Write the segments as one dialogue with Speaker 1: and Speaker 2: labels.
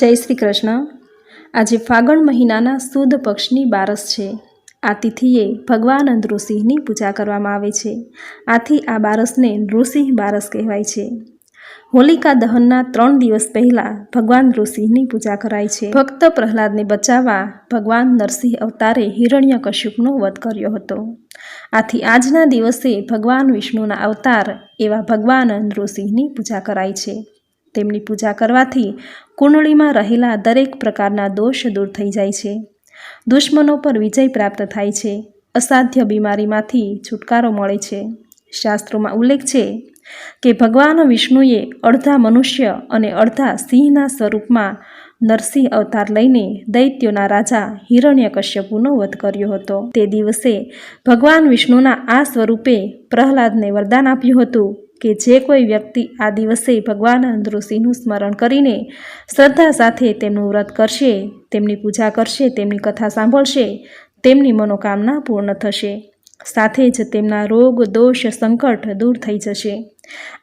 Speaker 1: જય શ્રી કૃષ્ણ. આજે ફાગણ મહિનાના સુદ પક્ષની બારસ છે. આ તિથિએ ભગવાન નૃસિંહની પૂજા કરવામાં આવે છે. આથી આ બારસને નૃસિંહ બારસ કહેવાય છે. હોલિકા દહનના ત્રણ દિવસ પહેલાં ભગવાન નૃસિંહની પૂજા કરાય છે. ભક્ત પ્રહલાદને બચાવવા ભગવાન નરસિંહ અવતારે હિરણ્ય કશ્યપનો વધ કર્યો હતો. આથી આજના દિવસે ભગવાન વિષ્ણુના અવતાર એવા ભગવાન નૃસિંહની પૂજા કરાય છે. તેમની પૂજા કરવાથી કુંડળીમાં રહેલા દરેક પ્રકારના દોષ દૂર થઈ જાય છે. દુશ્મનો પર વિજય પ્રાપ્ત થાય છે. અસાધ્ય બીમારીમાંથી છુટકારો મળે છે. શાસ્ત્રોમાં ઉલ્લેખ છે કે ભગવાન વિષ્ણુએ અડધા મનુષ્ય અને અડધા સિંહના સ્વરૂપમાં નરસિંહ અવતાર લઈને દૈત્યોના રાજા હિરણ્યકશ્યપુનો વધ કર્યો હતો. તે દિવસે ભગવાન વિષ્ણુના આ સ્વરૂપે પ્રહલાદને વરદાન આપ્યું હતું. કે જે કોઈ વ્યક્તિ આ દિવસે ભગવાન નૃસિંહનું સ્મરણ કરીને શ્રદ્ધા સાથે તેમનું વ્રત કરશે, તેમની પૂજા કરશે, તેમની કથા સાંભળશે, તેમની મનોકામના પૂર્ણ થશે. સાથે જ તેમના રોગ, દોષ, સંકટ દૂર થઈ જશે.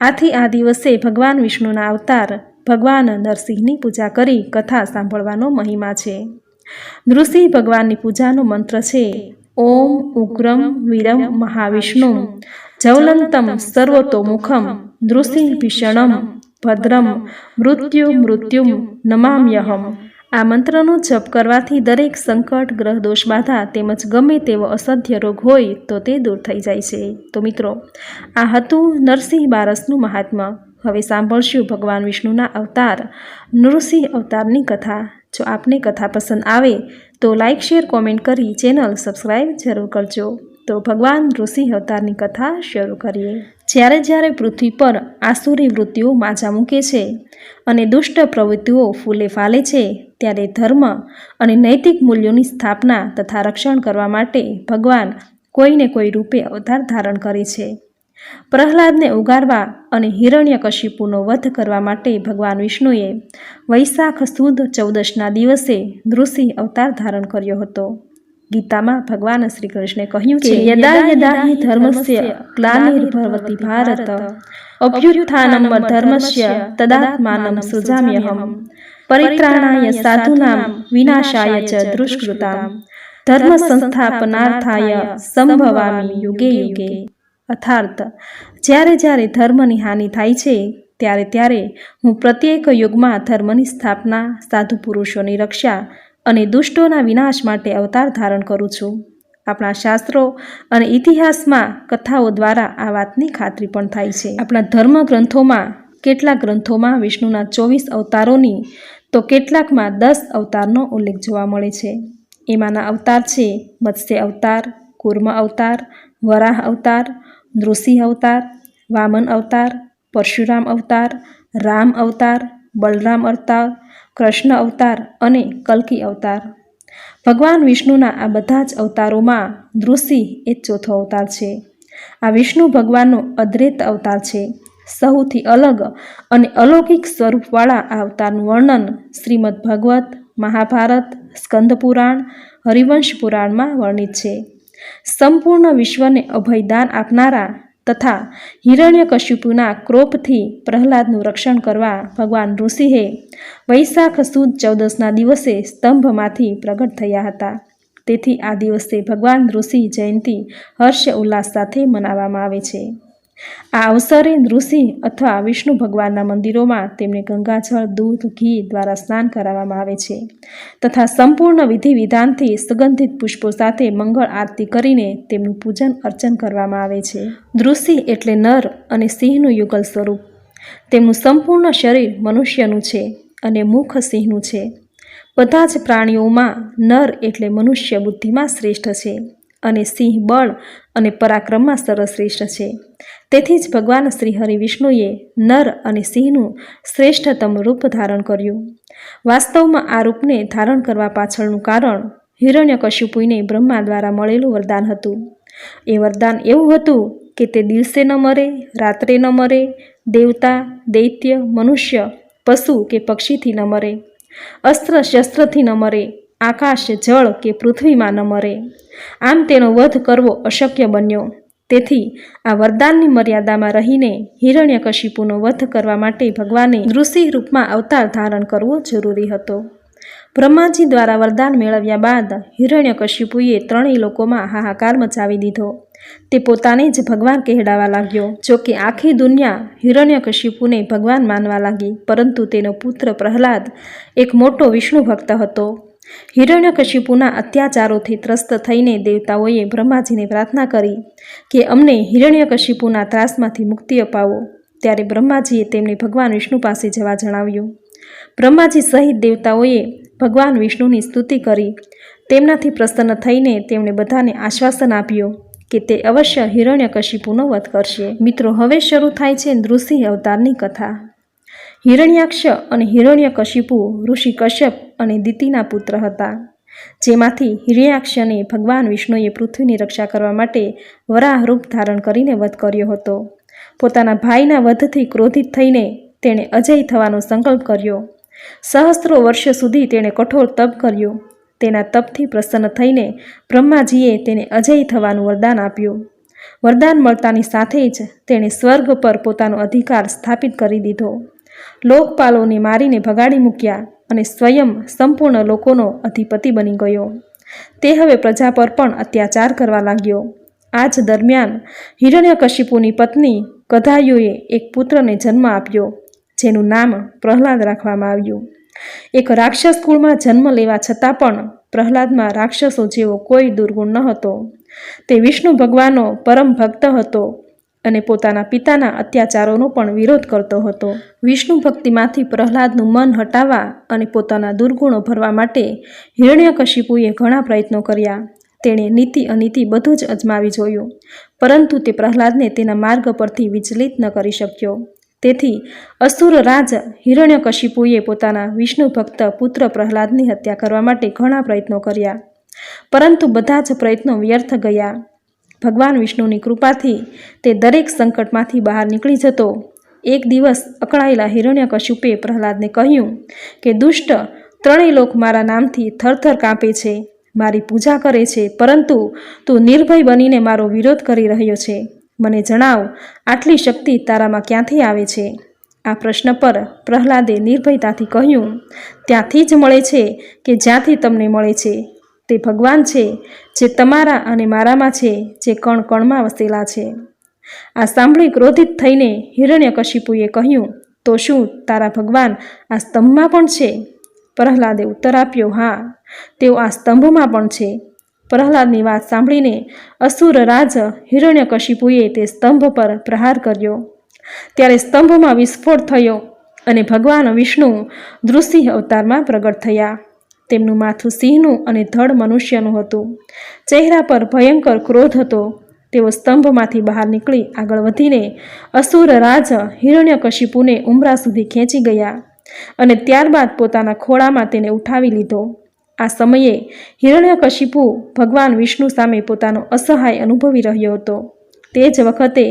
Speaker 1: આથી આ દિવસે ભગવાન વિષ્ણુના અવતાર, ભગવાન નરસિંહની પૂજા કરી કથા સાંભળવાનો મહિમા છે. નૃસિંહ ભગવાનની પૂજાનો મંત્ર છે, ઓમ ઉગ્રમ વિરમ મહાવિષ્ણુ જવલંતમ સર્વતોમુખમ નૃસિંહ ભીષણમ ભદ્રમ મૃત્યુ મૃત્યુમ નમામ્યહમ આ મંત્રનો જપ કરવાથી દરેક સંકટ, ગ્રહ, દોષ, બાધા તેમજ ગમે તેવો અસધ્ય રોગ હોય તો તે દૂર થઈ જાય છે. તો મિત્રો, આ હતું નરસિંહ બારસનું મહાત્મા હવે સાંભળશું ભગવાન વિષ્ણુના અવતાર, નૃસિંહ અવતારની કથા. જો આપને કથા પસંદ આવે તો લાઇક શેર, કોમેન્ટ કરી ચેનલ સબસ્ક્રાઈબ જરૂર કરજો. તો ભગવાન ઋષિ અવતારની કથા શરૂ કરીએ. જ્યારે જ્યારે પૃથ્વી પર આસુરી વૃત્તિઓ માજા મૂકે છે અને દુષ્ટ પ્રવૃત્તિઓ ફૂલે ફાલે છે, ત્યારે ધર્મ અને નૈતિક મૂલ્યોની સ્થાપના તથા રક્ષણ કરવા માટે ભગવાન કોઈને કોઈ રૂપે અવતાર ધારણ કરે છે. પ્રહલાદને ઉગારવા અને હિરણ્યકશિપુનો વધ કરવા માટે ભગવાન વિષ્ણુએ વૈશાખ સુદ ચૌદશના દિવસે નૃસિંહ અવતાર ધારણ કર્યો હતો. ગીતામાં ભગવાન શ્રી કૃષ્ણે કહ્યું છે યદા યદા હિ ધર્મસ્ય ગ્લાનિર્ભવતિ ભારત અભ્યુત્થાનમ ધર્મસ્ય તદાત્માનમ સુજામ્યહમ પરિત્રાણાય સાધુનામ વિનાશાય ચ દુષ્કૃતામ ધર્મ સંસ્થાપનાર્થાય સંભવામી યુગે યુગે અર્થાર્થ જ્યારે જ્યારે ધર્મની હાનિ થાય છે ત્યારે ત્યારે હું પ્રત્યેક યુગમાં ધર્મની સ્થાપના સાધુ પુરુષોની રક્ષા અને દુષ્ટોના વિનાશ માટે અવતાર ધારણ કરું છું. આપણા શાસ્ત્રો અને ઇતિહાસમાં કથાઓ દ્વારા આ વાતની ખાતરી પણ થાય છે. આપણા ધર્મ ગ્રંથોમાં કેટલાક ગ્રંથોમાં વિષ્ણુના ચોવીસ અવતારોની તો કેટલાકમાં દસ અવતારનો ઉલ્લેખ જોવા મળે છે. એમાંના અવતાર છે મત્સ્ય અવતાર, કુર્મ અવતાર, વરાહ અવતાર, નૃસિંહ અવતાર, વામન અવતાર, પરશુરામ અવતાર, રામ અવતાર, બલરામ અવતાર કૃષ્ણ અવતાર અને કલ્કી અવતાર. ભગવાન વિષ્ણુના આ બધા જ અવતારોમાં દૃષિ એ ચોથો અવતાર છે. આ વિષ્ણુ ભગવાનનો અદ્વૈત અવતાર છે. સૌથી અલગ અને અલૌકિક સ્વરૂપવાળા આ અવતારનું વર્ણન શ્રીમદ ભગવત મહાભારત, સ્કંદ પુરાણ, હરિવંશ પુરાણમાં વર્ણિત છે. સંપૂર્ણ વિશ્વને અભયદાન આપનારા તથા હિરણ્યકશિપુના ક્રોપથી પ્રહલાદનું રક્ષણ કરવા ભગવાન ઋષિએ વૈશાખ સુદ ચૌદસના દિવસે સ્તંભમાંથી પ્રગટ થયા હતા. તેથી આ દિવસે ભગવાન ઋષિ જયંતિ હર્ષ ઉલ્લાસ સાથે મનાવવામાં આવે છે. આ અવસરે ઋષિ અથવા વિષ્ણુ ભગવાનના મંદિરોમાં તેમને ગંગાજળ, દૂધ, ઘી દ્વારા સ્નાન કરાવવામાં આવે છે તથા સંપૂર્ણ વિધિ વિધાનથી સુગંધિત પુષ્પો સાથે મંગળ આરતી કરીને તેમનું પૂજન, અર્ચન કરવામાં આવે છે. ઋષિ એટલે નર અને સિંહનું યુગલ સ્વરૂપ. તેમનું સંપૂર્ણ શરીર મનુષ્યનું છે અને મુખ સિંહનું છે. બધા જ પ્રાણીઓમાં નર એટલે મનુષ્ય બુદ્ધિમાં શ્રેષ્ઠ છે. અને સિંહ બળ અને પરાક્રમમાં સર્વશ્રેષ્ઠ છે. તેથી જ ભગવાન શ્રી હરિ વિષ્ણુએ નર અને સિંહનું શ્રેષ્ઠતમ રૂપ ધારણ કર્યું. વાસ્તવમાં આ રૂપને ધારણ કરવા પાછળનું કારણ હિરણ્યકશિપુને બ્રહ્મા દ્વારા મળેલું વરદાન હતું. એ વરદાન એવું હતું કે તે દિવસે ન મરે, રાત્રે ન મરે, દેવતા, દૈત્ય, મનુષ્ય, પશુ કે પક્ષીથી ન મરે અસ્ત્ર શસ્ત્રથી ન મરે આકાશ જળ કે પૃથ્વીમાં ન મરે. આમ તેનો વધ કરવો અશક્ય બન્યો. તેથી આ વરદાનની મર્યાદામાં રહીને હિરણ્યકશિપુનો વધ કરવા માટે ભગવાને ઋષિ રૂપમાં અવતાર ધારણ કરવો જરૂરી હતો. બ્રહ્માજી દ્વારા વરદાન મેળવ્યા બાદ હિરણ્યકશિપુએ ત્રણેય લોકોમાં હાહાકાર મચાવી દીધો. તે પોતાને જ ભગવાન કહેડાવા લાગ્યો. જો કે આખી દુનિયા હિરણ્યકશિપુને ભગવાન માનવા લાગી, પરંતુ તેનો પુત્ર પ્રહલાદ એક મોટો વિષ્ણુ ભક્ત હતો. હિરણ્યકશિપુના અત્યાચારોથી ત્રસ્ત થઈને દેવતાઓએ બ્રહ્માજીને પ્રાર્થના કરી કે અમને હિરણ્યકશિપુના ત્રાસમાંથી મુક્તિ અપાવો. ત્યારે બ્રહ્માજીએ તેમને ભગવાન વિષ્ણુ પાસે જવા જણાવ્યું. બ્રહ્માજી સહિત દેવતાઓએ ભગવાન વિષ્ણુની સ્તુતિ કરી. તેમનાથી પ્રસન્ન થઈને તેમણે બધાને આશ્વાસન આપ્યું કે તે અવશ્ય હિરણ્યકશિપુનો વધ કરશે. મિત્રો, હવે શરૂ થાય છે નૃસિંહ અવતારની કથા. હિરણ્યાક્ષ અને હિરણ્યકશિપુ ઋષિ કશ્યપ અને દિતિના પુત્ર હતા. જેમાંથી હિરણ્યાક્ષને ભગવાન વિષ્ણુએ પૃથ્વીની રક્ષા કરવા માટે વરાહ રૂપ ધારણ કરીને વધ કર્યો હતો. પોતાના ભાઈના વધથી ક્રોધિત થઈને તેણે અજય થવાનો સંકલ્પ કર્યો. સહસ્ત્રો વર્ષ સુધી તેણે કઠોર તપ કર્યું. તેના તપથી પ્રસન્ન થઈને બ્રહ્માજીએ તેને અજય થવાનું વરદાન આપ્યું. વરદાન મળતાની સાથે જ તેણે સ્વર્ગ પર પોતાનો અધિકાર સ્થાપિત કરી દીધો. લોકપાલોને મારીને ભગાડી મૂક્યા અને સ્વયં સંપૂર્ણ લોકોનો અધિપતિ બની ગયો. તે હવે પ્રજા પર પણ અત્યાચાર કરવા લાગ્યો. આ જ દરમિયાન હિરણ્યકશિપુની પત્ની કધાયુએ એક પુત્રને જન્મ આપ્યો, જેનું નામ પ્રહલાદ રાખવામાં આવ્યું. એક રાક્ષસ કુળમાં જન્મ લેવા છતાં પણ પ્રહલાદમાં રાક્ષસો જેવો કોઈ દુર્ગુણ ન હતો. તે વિષ્ણુ ભગવાનનો પરમ ભક્ત હતો. અને પોતાના પિતાના અત્યાચારોનો પણ વિરોધ કરતો હતો. વિષ્ણુ ભક્તિમાંથી પ્રહલાદનું મન હટાવવા અને પોતાના દુર્ગુણો ભરવા માટે હિરણ્યકશિપુએ ઘણા પ્રયત્નો કર્યા. તેણે નીતિ અનીતિ બધું જ અજમાવી જોયું. પરંતુ તે પ્રહલાદને તેના માર્ગ પરથી વિચલિત ન કરી શક્યો. તેથી અસુર રાજ હિરણ્યકશિપુએ પોતાના વિષ્ણુ ભક્ત પુત્ર પ્રહલાદની હત્યા કરવા માટે ઘણા પ્રયત્નો કર્યા. પરંતુ બધા જ પ્રયત્નો વ્યર્થ ગયા. ભગવાન વિષ્ણુની કૃપાથી તે દરેક સંકટમાંથી બહાર નીકળી જતો. એક દિવસ અકળાયેલા હિરણ્યકશિપે પ્રહલાદને કહ્યું કે, દુષ્ટ, ત્રણેય લોક મારા નામથી થરથર કાંપે છે, મારી પૂજા કરે છે, પરંતુ તું નિર્ભય બનીને મારો વિરોધ કરી રહ્યો છે. મને જણાવ, આટલી શક્તિ તારામાં ક્યાંથી આવે છે? આ પ્રશ્ન પર પ્રહલાદે નિર્ભયતાથી કહ્યું, ત્યાંથી જ મળે છે કે જ્યાંથી તમને મળે છે. તે ભગવાન છે, જે તમારા અને મારામાં છે, જે કણ કણમાં વસેલા છે. આ સાંભળી ક્રોધિત થઈને હિરણ્યકશિપુએ કહ્યું, તો શું તારા ભગવાન આ સ્તંભમાં પણ છે? પ્રહલાદે ઉત્તર આપ્યો, હા, તેઓ આ સ્તંભમાં પણ છે. પ્રહલાદની વાત સાંભળીને અસુર રાજ હિરણ્યકશિપુએ તે સ્તંભ પર પ્રહાર કર્યો. ત્યારે સ્તંભમાં વિસ્ફોટ થયો અને ભગવાન વિષ્ણુ દૃષિ અવતારમાં પ્રગટ થયા. તેમનું માથું સિંહનું અને ધડ મનુષ્યનું હતું. ચહેરા પર ભયંકર ક્રોધ હતો. તેઓ સ્તંભમાંથી બહાર નીકળી આગળ વધીને અસુર રાજ હિરણ્યકશિપુને ઉમરા સુધી ખેંચી ગયા અને ત્યારબાદ પોતાના ખોળામાં તેને ઉઠાવી લીધો. આ સમયે હિરણ્યકશિપુ ભગવાન વિષ્ણુ સામે પોતાનો અસહાય અનુભવી રહ્યો હતો. તે જ વખતે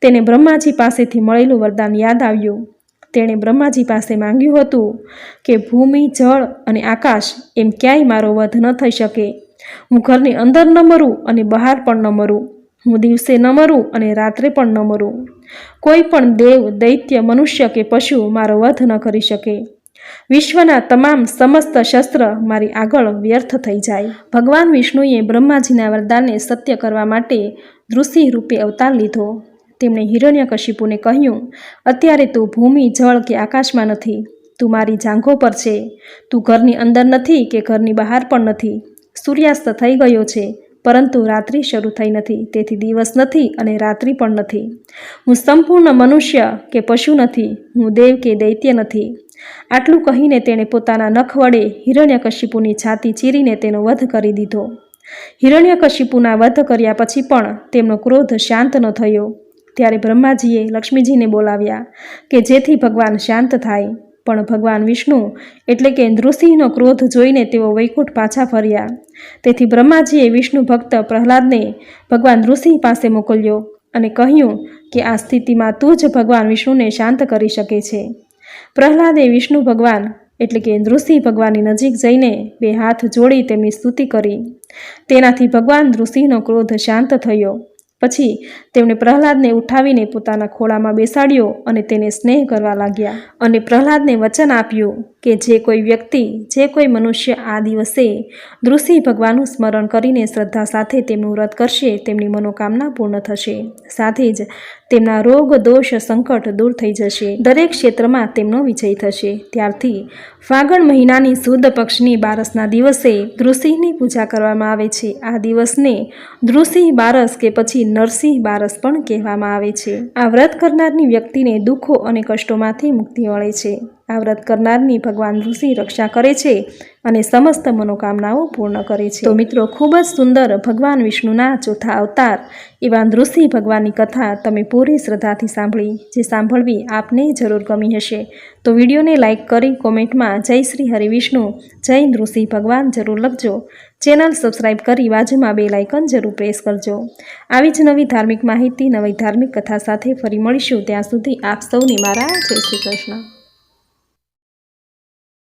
Speaker 1: તેને બ્રહ્માજી પાસેથી મળેલું વરદાન યાદ આવ્યું. તેણે બ્રહ્માજી પાસે માંગ્યું હતું કે ભૂમિ, જળ અને આકાશ એમ ક્યાંય મારો વધ ન થઈ શકે. હું ઘરની અંદર ન મરું અને બહાર પણ ન મરું. હું દિવસે ન મરું અને રાત્રે પણ ન મરું. કોઈ પણ દેવ, દૈત્ય, મનુષ્ય કે પશુ મારો વધ ન કરી શકે. વિશ્વના તમામ સમસ્ત શસ્ત્ર મારી આગળ વ્યર્થ થઈ જાય. ભગવાન વિષ્ણુએ બ્રહ્માજીના વરદાનને સત્ય કરવા માટે ઋષિ રૂપે અવતાર લીધો. તેમણે હિરણ્યકશિપુને કહ્યું, અત્યારે તું ભૂમિ, જળ કે આકાશમાં નથી. તું મારી જાંઘો પર છે. તું ઘરની અંદર નથી કે ઘરની બહાર પણ નથી. સૂર્યાસ્ત થઈ ગયો છે, પરંતુ રાત્રિ શરૂ થઈ નથી. તેથી દિવસ નથી અને રાત્રિ પણ નથી. હું સંપૂર્ણ મનુષ્ય કે પશુ નથી. હું દેવ કે દૈત્ય નથી. આટલું કહીને તેણે પોતાના નખ વડે હિરણ્યકશિપુની છાતી ચીરીને તેનો વધ કરી દીધો. હિરણ્યકશિપુના વધ કર્યા પછી પણ તેમનો ક્રોધ શાંત ન થયો. ત્યારે બ્રહ્માજીએ લક્ષ્મીજીને બોલાવ્યા કે જેથી ભગવાન શાંત થાય. પણ ભગવાન વિષ્ણુ એટલે કે નૃસિંહનો ક્રોધ જોઈને તેઓ વૈકુંઠ પાછા ફર્યા. તેથી બ્રહ્માજીએ વિષ્ણુ ભક્ત પ્રહલાદને ભગવાન નૃસિંહ પાસે મોકલ્યો અને કહ્યું કે આ સ્થિતિમાં તું જ ભગવાન વિષ્ણુને શાંત કરી શકે છે. પ્રહલાદે વિષ્ણુ ભગવાન એટલે કે નૃસિંહ ભગવાનની નજીક જઈને બે હાથ જોડી તેમની સ્તુતિ કરી. તેનાથી ભગવાન નૃસિંહનો ક્રોધ શાંત થયો. પછી તેમણે પ્રહલાદને ઉઠાવીને પોતાના ખોળામાં બેસાડ્યો અને તેને સ્નેહ કરવા લાગ્યા અને પ્રહલાદને વચન આપ્યું કે જે કોઈ વ્યક્તિ, જે કોઈ મનુષ્ય આ દિવસે દૃષિ ભગવાનનું સ્મરણ કરીને શ્રદ્ધા સાથે તેમનું વ્રત કરશે, તેમની મનોકામના પૂર્ણ થશે. સાથે જ તેમના રોગ, દોષ, સંકટ દૂર થઈ જશે. દરેક ક્ષેત્રમાં તેમનો વિજય થશે. ત્યારથી ફાગણ મહિનાની સુદ પક્ષની બારસના દિવસે દૃષિની પૂજા કરવામાં આવે છે. આ દિવસને દૃષિંહ બારસ કે પછી નરસિંહ બારસ પણ કહેવામાં આવે છે. આ વ્રત કરનારની વ્યક્તિને દુઃખો અને કષ્ટોમાંથી મુક્તિ મળે છે. આ વ્રત કરનારની ભગવાન ઋષિ રક્ષા કરે છે અને સમસ્ત મનોકામનાઓ પૂર્ણ કરે છે. તો મિત્રો, ખૂબ જ સુંદર ભગવાન વિષ્ણુના ચોથા અવતાર એવા ઋષિ ભગવાનની કથા તમે પૂરી શ્રદ્ધાથી સાંભળી, જે સાંભળવી આપને જરૂર ગમી હશે. તો વિડીયોને લાઇક કરી કોમેન્ટમાં જય શ્રી હરિવિષ્ણુ જય ઋષિ ભગવાન જરૂર લખજો. ચેનલ સબસ્ક્રાઇબ કરી બાજુમાં બે લાઇકન જરૂર પ્રેસ કરજો. આવી જ નવી ધાર્મિક માહિતી, નવી ધાર્મિક કથા સાથે ફરી મળીશું. ત્યાં સુધી આપ સૌને મારા જય શ્રી કૃષ્ણ.